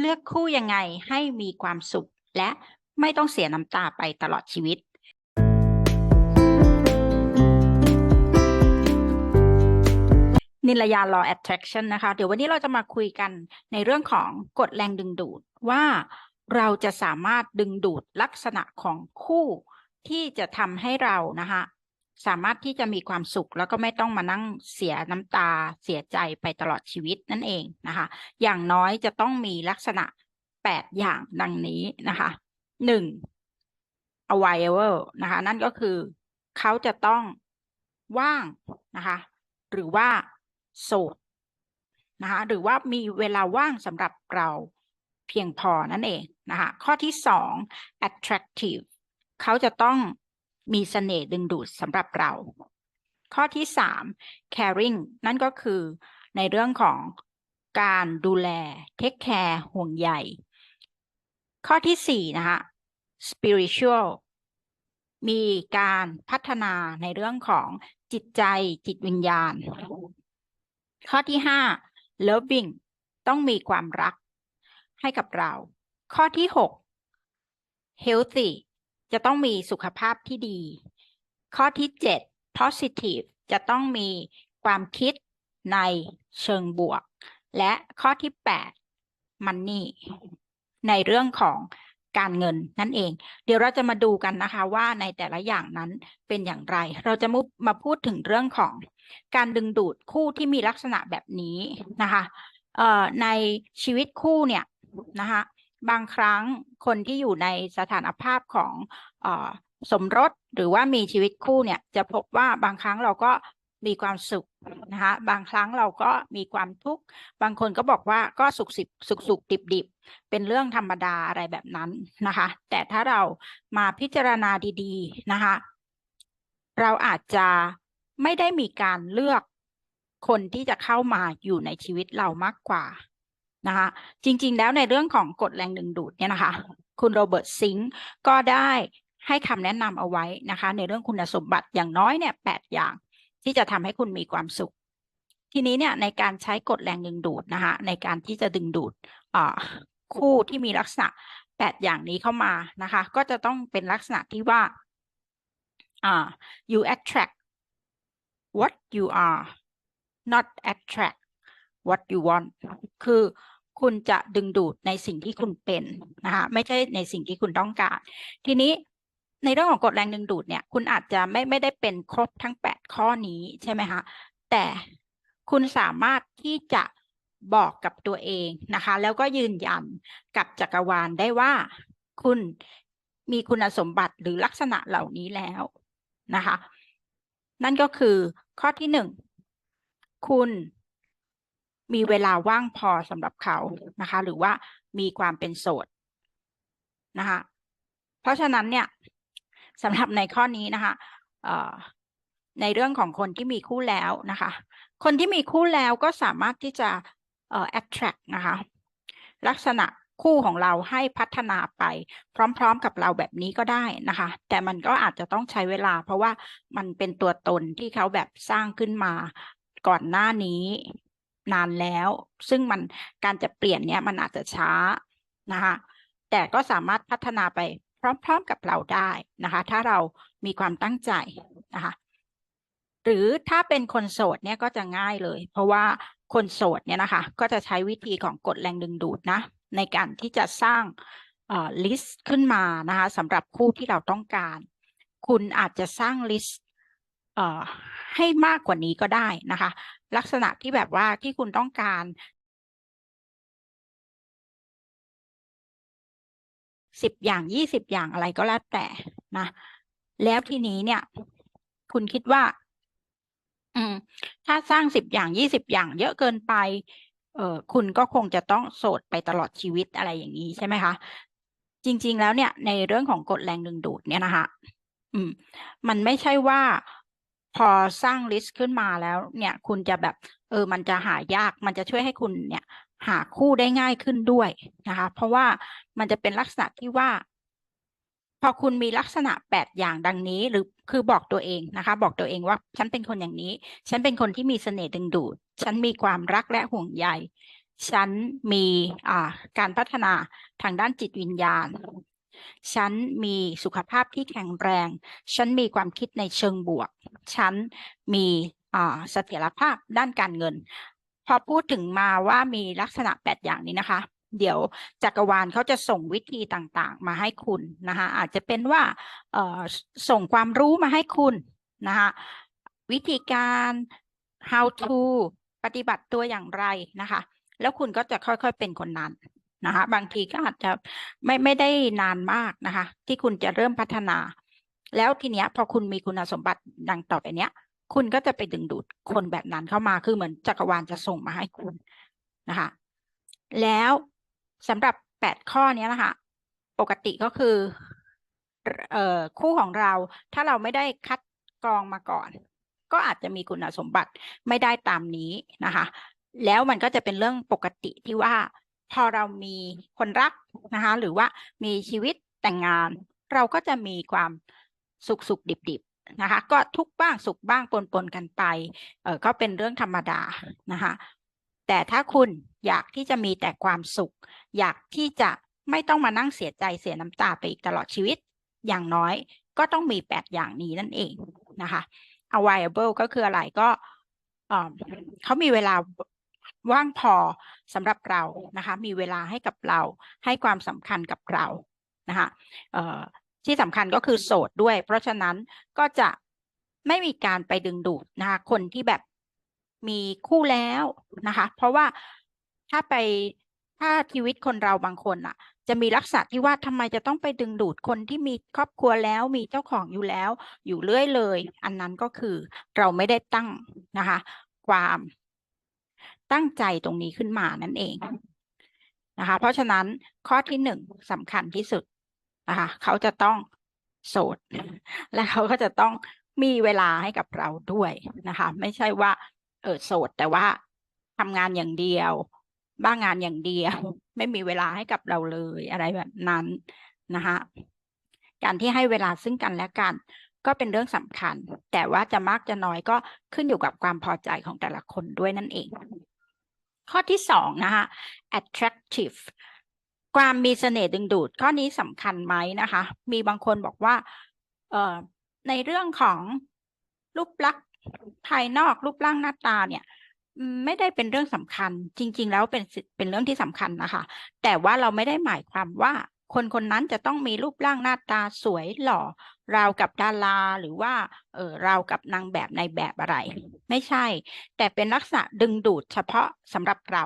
เลือกคู่ยังไงให้มีความสุข และไม่ต้องเสียน้ำตาไปตลอดชีวิต นิลยา law attraction นะคะ เดี๋ยววันนี้เราจะมาคุยกันในเรื่องของกฎแรงดึงดูดว่าเราจะสามารถดึงดูดลักษณะของคู่ที่จะทำให้เรานะคะ สามารถที่จะมีความสุขแล้วก็ไม่ต้องมานั่งเสียน้ำตาเสียใจไปตลอดชีวิตนั่นเองนะคะ อย่างน้อยจะต้องมีลักษณะแปดอย่างดังนี้นะคะหนึ่ง available นะคะ นั่นก็คือเขาจะต้องว่างนะคะ หรือว่าโสดนะคะหรือว่ามีเวลาว่างสำหรับเราเพียงพอนั่นเองนะคะข้อที่สอง attractive เขาจะต้อง มีเสน่ห์ดึงดูดสำหรับเรา ข้อที่สาม caring นั่นก็คือในเรื่องของการดูแล take care ห่วงใยข้อที่สี่นะคะ spiritual มีการพัฒนาในเรื่องของจิตใจจิตวิญญาณ ข้อที่ห้า loving ต้องมีความรักให้กับเรา ข้อที่หก healthy จะต้องมีสุขภาพที่ดี ข้อที่เจ็ด positive จะต้องมีความคิดในเชิงบวก และข้อที่แปด money ในเรื่องของการเงินนั่นเอง เดี๋ยวเราจะมาดูกันนะคะว่าในแต่ละอย่างนั้นเป็นอย่างไร เราจะมุมาพูดถึงเรื่องของการดึงดูดคู่ที่มีลักษณะแบบนี้นะคะในชีวิตคู่เนี่ยนะคะ บางครั้งคนที่อยู่ในสถานภาพของอสมรสหรือว่ามีชีวิตคู่เนี่ยจะพบว่าบางครั้งเราก็มีความสุขนะคะบางครั้งเราก็มีความทุกข์บางคนก็บอกว่าก็สุขสิบสุขสุขดิบดิบเป็นเรื่องธรรมดาอะไรแบบนั้นนะคะ แต่ถ้าเรามาพิจารณาดีๆนะคะ เราอาจจะไม่ได้มีการเลือกคนที่จะเข้ามาอยู่ในชีวิตเรามากกว่า นะคะ จริงๆ แล้วในเรื่องของกฎแรงดึงดูดเนี่ยนะคะ คุณโรเบิร์ตซิงก์ก็ได้ให้คำแนะนำเอาไว้นะคะ ในเรื่องคุณสมบัติอย่างน้อยเนี่ยแปดอย่างที่จะทำให้คุณมีความสุข ทีนี้เนี่ยในการใช้กฎแรงดึงดูดนะคะ ในการที่จะดึงดูดคู่ที่มีลักษณะแปดอย่างนี้เข้ามานะคะ ก็จะต้องเป็นลักษณะที่ว่าอ่า you attract what you are not attract what you want คือ คุณจะดึงดูดในสิ่งที่คุณเป็นนะคะไม่ใช่ในสิ่งที่คุณต้องการ ทีนี้ในเรื่องของกฎแรงดึงดูดเนี่ย คุณอาจจะไม่ไม่ได้เป็นครบทั้งแปดข้อนี้ใช่ไหมคะแต่คุณสามารถที่จะบอกกับตัวเองนะคะ แล้วก็ยืนยันกับจักรวาลได้ว่าคุณมีคุณสมบัติหรือลักษณะเหล่านี้แล้วนะคะ นั่นก็คือข้อที่หนึ่งคุณ มีเวลาว่างพอสำหรับเขานะคะ หรือว่ามีความเป็นโสดนะคะ เพราะฉะนั้นเนี่ยสำหรับในข้อนี้นะคะเอ่อในเรื่องของคนที่มีคู่แล้วนะคะ คนที่มีคู่แล้วก็สามารถที่จะเอ่อ attract นะคะ ลักษณะคู่ของเราให้พัฒนาไป พร้อม ๆ กับเราแบบนี้ก็ได้นะคะ แต่มันก็อาจจะต้องใช้เวลา เพราะว่ามันเป็นตัวตนที่เขาแบบสร้างขึ้นมาก่อนหน้านี้ นานแล้ว ซึ่งมันการจะเปลี่ยนเนี้ยมันอาจจะช้านะคะแต่ก็สามารถพัฒนาไปพร้อมๆกับเราได้นะคะ ถ้าเรามีความตั้งใจนะคะหรือถ้าเป็นคนโสดเนี่ยก็จะง่ายเลย เพราะว่าคนโสดเนี่ยนะคะ ก็จะใช้วิธีของกฎแรงดึงดูดนะ ในการที่จะสร้างลิสต์ขึ้นมานะคะสำหรับคู่ที่เราต้องการ คุณอาจจะสร้างลิสต์ ให้มากกว่านี้ก็ได้นะคะ ลักษณะที่แบบว่าที่คุณต้องการสิบอย่างยี่สิบอย่างอะไรก็แล้วแต่นะ แล้วทีนี้เนี่ย คุณคิดว่า อืม ถ้าสร้างสิบอย่างยี่สิบอย่าง เยอะเกินไป เออคุณก็คงจะต้องโสดไปตลอดชีวิตอะไรอย่างนี้ใช่ไหมคะ จริง ๆ แล้วเนี่ย ในเรื่องของกฎแรงดึงดูดเนี่ยนะคะ อืม มันไม่ใช่ว่า พอสร้างลิสต์ขึ้นมาแล้วเนี่ยคุณจะแบบเออมันจะหายากมันจะช่วยให้คุณเนี่ยหาคู่ได้ง่ายขึ้นด้วยนะคะ เพราะว่ามันจะเป็นลักษณะที่ว่า พอคุณมีลักษณะแปดอย่างดังนี้ หรือคือบอกตัวเองนะคะ บอกตัวเองว่าฉันเป็นคนอย่างนี้ ฉันเป็นคนที่มีเสน่ห์ดึงดูด ฉันมีความรักและห่วงใยฉันมีอ่าการพัฒนาทางด้านจิตวิญญาณ ฉันมีสุขภาพที่แข็งแรง ฉันมีความคิดในเชิงบวก ฉันมีเสถียรภาพด้านการเงิน พอพูดถึงมาว่ามีลักษณะแปดอย่างนี้นะคะ เดี๋ยวจักรวาลเขาจะส่งวิธีต่างๆ มาให้คุณนะคะอาจจะเป็นว่าส่งความรู้มาให้คุณนะคะวิธีการ how to ปฏิบัติตัวอย่างไรนะคะ แล้วคุณก็จะค่อยๆเป็นคนนั้น นะคะบางทีก็อาจจะไม่ไม่ได้นานมากนะคะ ที่คุณจะเริ่มพัฒนา แล้วทีเนี้ยพอคุณมีคุณสมบัติดังต่อไปเนี้ย คุณก็จะไปดึงดูดคนแบบนั้นเข้ามาคือเหมือนจักรวาลจะส่งมาให้คุณนะคะ แล้วสำหรับแปดข้อนี้นะคะ ปกติก็คือเอ่อคู่ของเราถ้าเราไม่ได้คัดกรองมาก่อน ก็อาจจะมีคุณสมบัติไม่ได้ตามนี้นะคะ แล้วมันก็จะเป็นเรื่องปกติที่ว่า พอเรามีคนรักนะคะ หรือว่ามีชีวิตแต่งงาน เราก็จะมีความสุขสุขดิบดิบๆนะคะ ก็ทุกบ้างสุขบ้างปนปนๆกันไปเออก็เป็นเรื่องธรรมดานะคะ แต่ถ้าคุณอยากที่จะมีแต่ความสุข อยากที่จะไม่ต้องมานั่งเสียใจเสียน้ำตาไปอีกตลอดชีวิต อย่างน้อยก็ต้องมีแปดอย่างนี้นั่นเองนะคะ available ก็คืออะไรก็เขามีเวลา ว่างพอสำหรับเรานะคะ มีเวลาให้กับเราให้ความสำคัญกับเรานะคะที่สำคัญก็คือโสดด้วย เพราะฉะนั้นก็จะไม่มีการไปดึงดูดนะคะคนที่แบบมีคู่แล้วนะคะ เพราะว่าถ้าไปถ้าชีวิตคนเราบางคนอะจะมีลักษณะที่ว่าทำไมจะต้องไปดึงดูดคนที่มีครอบครัวแล้วมีเจ้าของอยู่แล้ว อยู่เรื่อยเลย อันนั้นก็คือเราไม่ได้ตั้งนะคะ ความ ตั้งใจตรงนี้ขึ้นมานั่นเองนะคะ เพราะฉะนั้นข้อที่หนึ่งสำคัญที่สุดนะคะเขาจะต้องโสด และเขาก็จะต้องมีเวลาให้กับเราด้วยนะคะ ไม่ใช่ว่า เออโสดแต่ว่าทำงานอย่างเดียวบ้างงานอย่างเดียว ไม่มีเวลาให้กับเราเลยอะไรแบบนั้นนะคะการที่ให้เวลาซึ่งกันและกัน ก็เป็นเรื่องสำคัญ แต่ว่าจะมากจะน้อยก็ขึ้นอยู่กับความพอใจของแต่ละคนด้วยนั่นเอง ข้อที่สองนะคะ attractive ความมีเสน่ห์ดึงดูด ข้อนี้สำคัญไหมนะคะ มีบางคนบอกว่าในเรื่องของรูปลักษณ์ภายนอกรูปร่างหน้าตาเนี่ยไม่ได้เป็นเรื่องสำคัญ จริง ๆ แล้วเป็นเป็นเรื่องที่สำคัญนะคะ แต่ว่าเราไม่ได้หมายความว่าคนคนนั้นจะต้องมีรูปร่างหน้าตาสวยหล่อ ราวกับดาราหรือว่าเออราวกับนางแบบในแบบอะไร ไม่ใช่ แต่เป็นลักษณะดึงดูดเฉพาะสำหรับเรา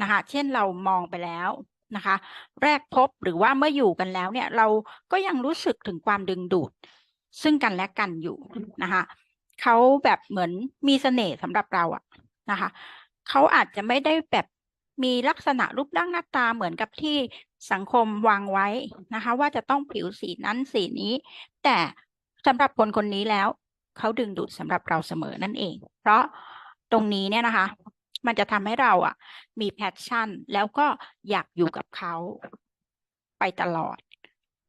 นะคะเช่นเรามองไปแล้วนะคะ แรกพบหรือว่าเมื่ออยู่กันแล้วเนี่ยเราก็ยังรู้สึกถึงความดึงดูด ซึ่งกันและกันอยู่นะคะเขาแบบเหมือนมีเสน่ห์สำหรับเราอะนะคะเขาอาจจะไม่ได้แบบมีลักษณะรูปร่างหน้าตาเหมือนกับที่ สังคมวางไว้นะคะ ว่าจะต้องผิวสีนั้นสีนี้ แต่สำหรับคนคนนี้แล้ว เขาดึงดูดสำหรับเราเสมอนั่นเอง เพราะตรงนี้เนี่ยนะคะ มันจะทำให้เราอะมีแพชชั่น แล้วก็อยากอยู่กับเขาไปตลอด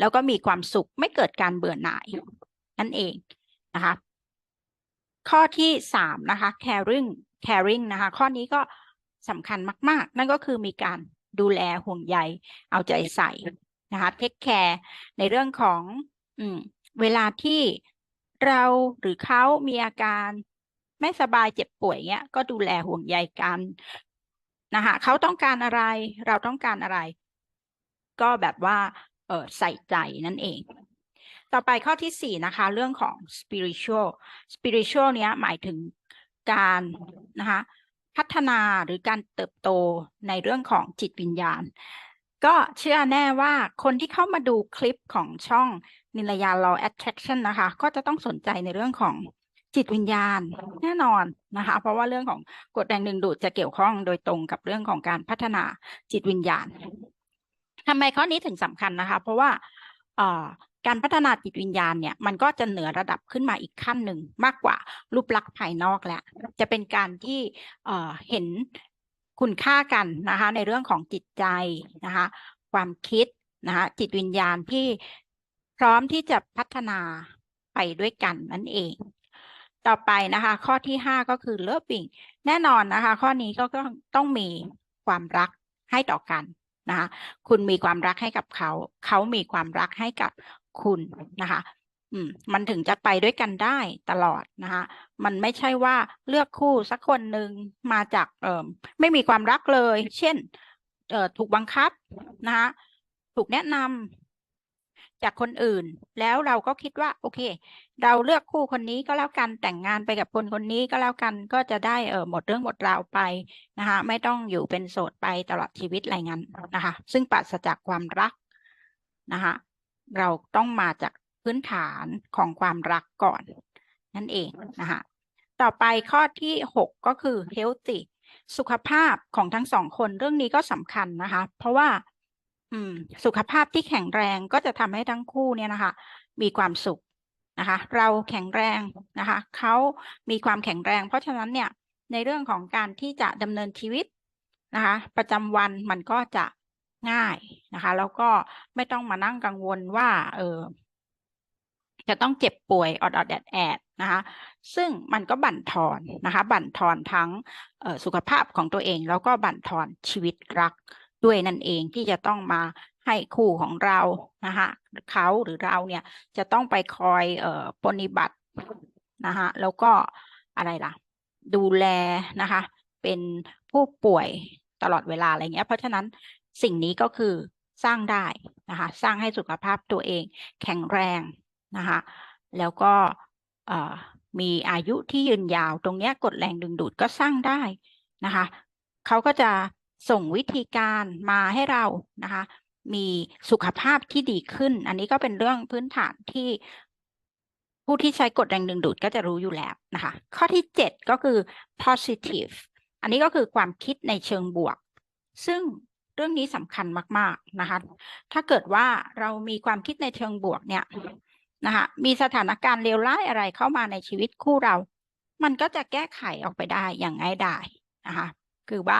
แล้วก็มีความสุขไม่เกิดการเบื่อหน่ายนั่นเองนะคะ ข้อที่สามนะคะ caring caring นะคะ ข้อนี้ก็สำคัญมาก ๆ นั่นก็คือมีการ ดูแลห่วงใยเอาใจใส่นะคะ take care ในเรื่องของอืมเวลาที่เราหรือเขามีอาการไม่สบายเจ็บป่วยเงี้ย ก็ดูแลห่วงใยกันนะคะเขาต้องการอะไร เราต้องการอะไร ก็แบบว่า เออใส่ใจนั่นเอง ต่อไปข้อที่สี่นะคะ เรื่องของ spiritual spiritual เนี้ยหมายถึงการนะคะ พัฒนาหรือการเติบโตในเรื่องของจิตวิญญาณ ก็เชื่อแน่ว่าคนที่เข้ามาดูคลิปของช่องนิลยา law attraction นะคะ ก็จะต้องสนใจในเรื่องของจิตวิญญาณแน่นอนนะคะ เพราะว่าเรื่องของกฎแรงดึงดูดจะเกี่ยวข้องโดยตรงกับเรื่องของการพัฒนาจิตวิญญาณทำไมข้อนี้ถึงสำคัญนะคะ เพราะว่า การพัฒนาจิตวิญญาณเนี่ยมันก็จะเหนือระดับขึ้นมาอีกขั้นหนึ่งมากกว่ารูปลักษณ์ภายนอกแหล้วจะเป็นการที่เเห็นคุณค่ากันนะคะในเรื่องของจิตใจนะคะความคิดนะคะจิตวิญญาณที่พร้อมที่จะพัฒนาไปด้วยกันนั่นเอง ต่อไปนะคะ ข้อที่ห้าก็คือ loving แน่นอนนะคะ ข้อนี้ก็ต้องต้องมีความรักให้ต่อกันนะคะคุณมีความรักให้กับเขา เขามีความรักให้กับ คุณนะคะอืมมันถึงจะไปด้วยกันได้ตลอดนะคะมันไม่ใช่ว่าเลือกคู่สักคนหนึ่งมาจากเอ่อไม่มีความรักเลย เช่นเอ่อถูกบังคับนะคะถูกแนะนำจากคนอื่น แล้วเราก็คิดว่า โอเค เราเลือกคู่คนนี้ก็แล้วกันแต่งงานไปกับคนคนนี้ก็แล้วกันก็จะได้เออหมดเรื่องหมดราวไปนะคะไม่ต้องอยู่เป็นโสดไปตลอดชีวิตอะไรงั้นนะคะ ซึ่งปราศจากความรักนะคะ เราต้องมาจากพื้นฐานของความรักก่อน นั่นเองนะคะต่อไปข้อที่หกก็คือ healthy สุขภาพของทั้งสองคนเรื่องนี้ก็สำคัญนะคะ เพราะว่าสุขภาพที่แข็งแรงก็จะทำให้ทั้งคู่เนี่ยนะคะ มีความสุขนะคะ เราแข็งแรงนะคะเขามีความแข็งแรง เพราะฉะนั้นเนี่ยในเรื่องของการที่จะดำเนินชีวิตนะคะ ประจำวันมันก็จะ ง่ายนะคะ แล้วก็ไม่ต้องมานั่งกังวลว่า เออจะต้องเจ็บป่วยออดๆแอดแอดๆนะคะ ซึ่งมันก็บั่นทอนนะคะ บั่นทอนทั้งสุขภาพของตัวเอง แล้วก็บั่นทอนชีวิตรักด้วยนั่นเองที่จะต้องมาให้คู่ของเรานะคะเขาหรือเราเนี่ยจะต้องไปคอยเอ่อปฏิบัตินะคะแล้วก็อะไรล่ะ ดูแลนะคะ เป็นผู้ป่วยตลอดเวลาอะไรเงี้ย เพราะฉะนั้น สิ่งนี้ก็คือสร้างได้นะคะสร้างให้สุขภาพตัวเองแข็งแรงนะคะแล้วก็มีอายุที่ยืนยาวตรงเนี้ยกดแรงดึงดูดก็สร้างได้นะคะเขาก็จะส่งวิธีการมาให้เรานะคะมีสุขภาพที่ดีขึ้น อันนี้ก็เป็นเรื่องพื้นฐานที่ผู้ที่ใช้กดแรงดึงดูดก็จะรู้อยู่แล้วนะคะ ข้อที่เจ็ดก็คือ positive อันนี้ก็คือความคิดในเชิงบวก ซึ่ง เรื่องนี้สำคัญมาก ๆนะคะ ถ้าเกิดว่าเรามีความคิดในเชิงบวกเนี่ยนะคะมีสถานการณ์เลวร้ายอะไรเข้ามาในชีวิตคู่เรา มันก็จะแก้ไขออกไปได้อย่างง่ายดายนะคะคือว่า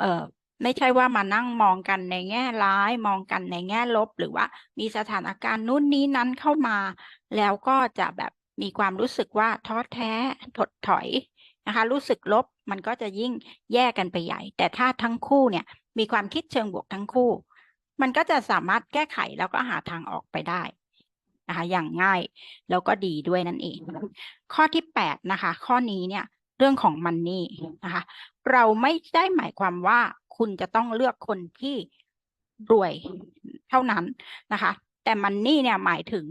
เออไม่ใช่ว่ามานั่งมองกันในแง่ร้าย มองกันในแง่ลบ หรือว่ามีสถานการณ์นู้นนี้นั้นเข้ามา แล้วก็จะแบบมีความรู้สึกว่าท้อแท้ถดถอยนะคะ รู้สึกลบ มันก็จะยิ่งแย่กันไปใหญ่ แต่ถ้าทั้งคู่เนี่ยมีความคิดเชิงบวกทั้งคู่ มันก็จะสามารถแก้ไขแล้วก็หาทางออกไปได้นะคะอย่างง่ายแล้วก็ดีด้วยนั่นเอง ข้อที่แปดนะคะ ข้อนี้เนี่ยเรื่องของมันนี่นะคะ เราไม่ได้หมายความว่าคุณจะต้องเลือกคนที่รวยเท่านั้นนะคะ แต่มันนี่เนี่ยหมายถึง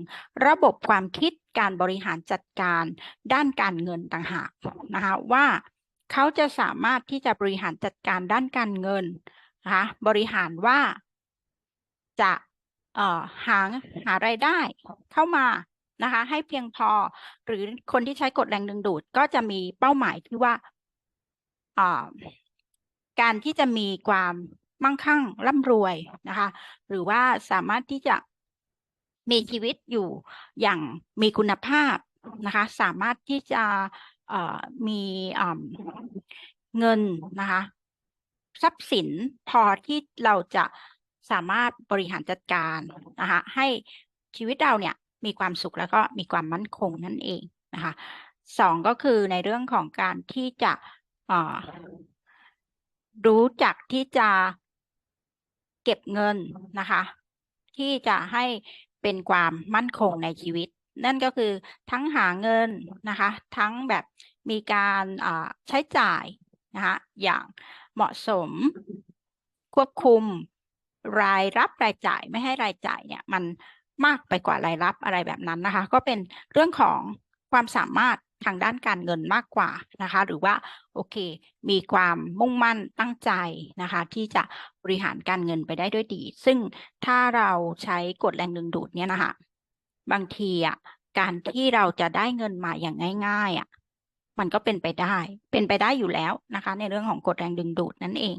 ระบบความคิดการบริหารจัดการด้านการเงินต่างหากนะคะว่า เขาจะสามารถที่จะบริหารจัดการด้านการเงินนะคะบริหารว่าจะหาหารายได้เข้ามานะคะ ให้เพียงพอหรือคนที่ใช้กฎแรงดึงดูดก็จะมีเป้าหมายที่ว่าการที่จะมีความมั่งคั่งร่ำรวยนะคะ หรือว่าสามารถที่จะมีชีวิตอยู่อย่างมีคุณภาพนะคะ สามารถที่จะ มีเงินนะคะ ทรัพย์สินพอที่เราจะสามารถบริหารจัดการนะคะให้ชีวิตเราเนี่ยมีความสุขแล้วก็มีความมั่นคงนั่นเองนะคะสองก็คือในเรื่องของการที่จะรู้จักที่จะเก็บเงินนะคะ ที่จะให้เป็นความมั่นคงในชีวิต นั่นก็คือทั้งหาเงินนะคะ ทั้งแบบมีการใช้จ่ายนะคะอย่างเหมาะสมควบคุมรายรับรายจ่ายไม่ให้รายจ่ายเนี่ยมันมากไปกว่ารายรับอะไรแบบนั้นนะคะ ก็เป็นเรื่องของความสามารถทางด้านการเงินมากกว่านะคะ หรือว่าโอเค มีความมุ่งมั่นตั้งใจนะคะ ที่จะบริหารการเงินไปได้ด้วยดี ซึ่งถ้าเราใช้กฎแรงดึงดูดเนี่ยนะคะ บางทีอะการที่เราจะได้เงินมาอย่างง่าย ๆอะมันก็เป็นไปได้ เป็นไปได้อยู่แล้วนะคะ ในเรื่องของกฎแรงดึงดูดนั่นเอง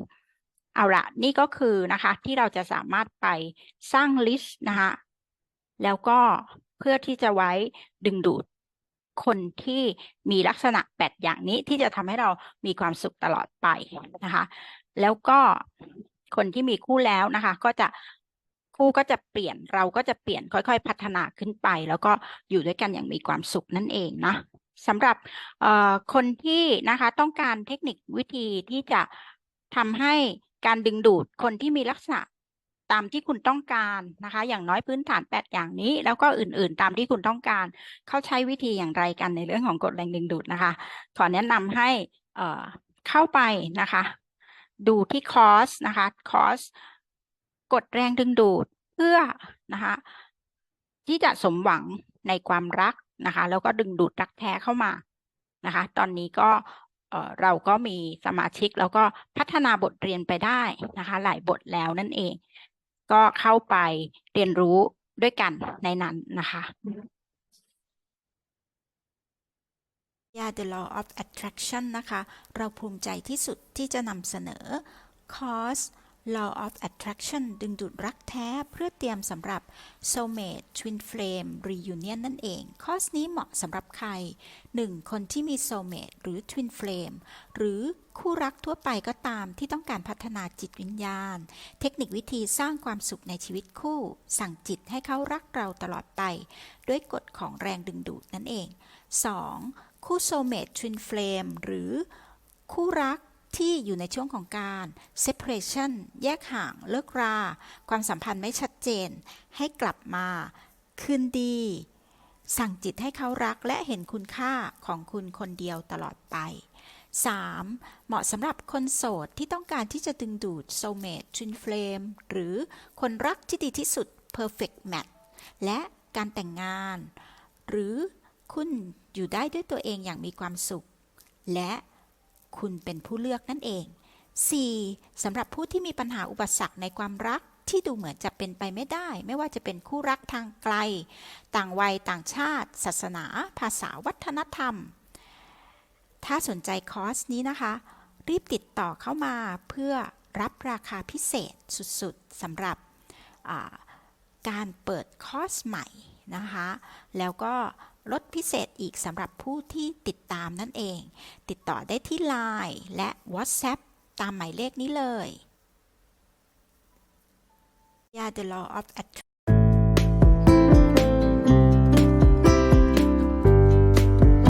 เอาละนี่ก็คือนะคะที่เราจะสามารถไปสร้างลิสต์นะคะแล้วก็เพื่อที่จะไว้ดึงดูดคนที่มีลักษณะแปดอย่างนี้ที่จะทำให้เรามีความสุขตลอดไปนะคะ แล้วก็คนที่มีคู่แล้วนะคะ ก็จะ คู่ก็จะเปลี่ยนเราก็จะเปลี่ยนค่อยๆ พัฒนาขึ้นไป แล้วก็อยู่ด้วยกันอย่างมีความสุขนั่นเองนะสำหรับคนที่นะคะต้องการเทคนิควิธีที่จะทำให้การดึงดูดคนที่มีลักษณะตามที่คุณต้องการนะคะ อย่างน้อยพื้นฐาน 8 อย่างนี้ แล้วก็อื่นๆ ตามที่คุณต้องการ เขาใช้วิธีอย่างไรกันในเรื่องของกฎแรงดึงดูดนะคะ ขอแนะนำให้เอ่อเข้าไปนะคะ ดูที่คอร์สนะคะคอร์ส กดแรงดึงดูดเพื่อนะคะที่จะสมหวังในความรักนะคะ แล้วก็ดึงดูดรักแท้เข้ามานะคะ ตอนนี้ก็เราก็มีสมาชิกแล้วก็พัฒนาบทเรียนไปได้นะคะ หลายบทแล้วนั่นเอง ก็เข้าไปเรียนรู้ด้วยกันในนั้นนะคะยา The Law of Attraction นะคะ เราภูมิใจที่สุดที่จะนำเสนอคอร์ส Law of Attraction ดึงดูดรักแท้เพื่อเตรียมสำหรับ Soulmate Twin Flame Reunion นั่นเอง คอร์สนี้เหมาะสำหรับใคร 1. คนที่มี Soulmate หรือ Twin Flame หรือคู่รักทั่วไปก็ตามที่ต้องการพัฒนาจิตวิญญาณ เทคนิควิธีสร้างความสุขในชีวิตคู่ สั่งจิตให้เขารักเราตลอดไป ด้วยกฎของแรงดึงดูดนั่นเอง 2. คู่ Soulmate Twin Flame หรือคู่รัก ที่อยู่ในช่วงของการ separation แยกห่างเลิกรา ความสัมพันธ์ไม่ชัดเจน ให้กลับมา คืนดี สั่งจิตให้เขารักและเห็นคุณค่าของคุณคนเดียวตลอดไป 3. เหมาะสำหรับคนโสดที่ต้องการที่จะดึงดูด soulmate twin flame หรือคนรักที่ดีที่สุด perfect match และการแต่งงาน หรือคุณอยู่ได้ด้วยตัวเองอย่างมีความสุข และ คุณเป็นผู้เลือกนั่นเอง 4. สำหรับผู้ที่มีปัญหาอุปสรรคในความรักที่ดูเหมือนจะเป็นไปไม่ได้ ไม่ว่าจะเป็นคู่รักทางไกล ต่างวัยต่างชาติ ศาสนา ภาษาวัฒนธรรม ถ้าสนใจคอร์สนี้นะคะ รีบติดต่อเข้ามาเพื่อรับราคาพิเศษสุดๆสำหรับการเปิดคอร์สใหม่นะคะ แล้วก็ ลดพิเศษอีกสำหรับผู้ที่ติดตามนั่นเอง ติดต่อได้ที่ Line และ WhatsApp ตามหมายเลขนี้เลยยา The Law of Attraction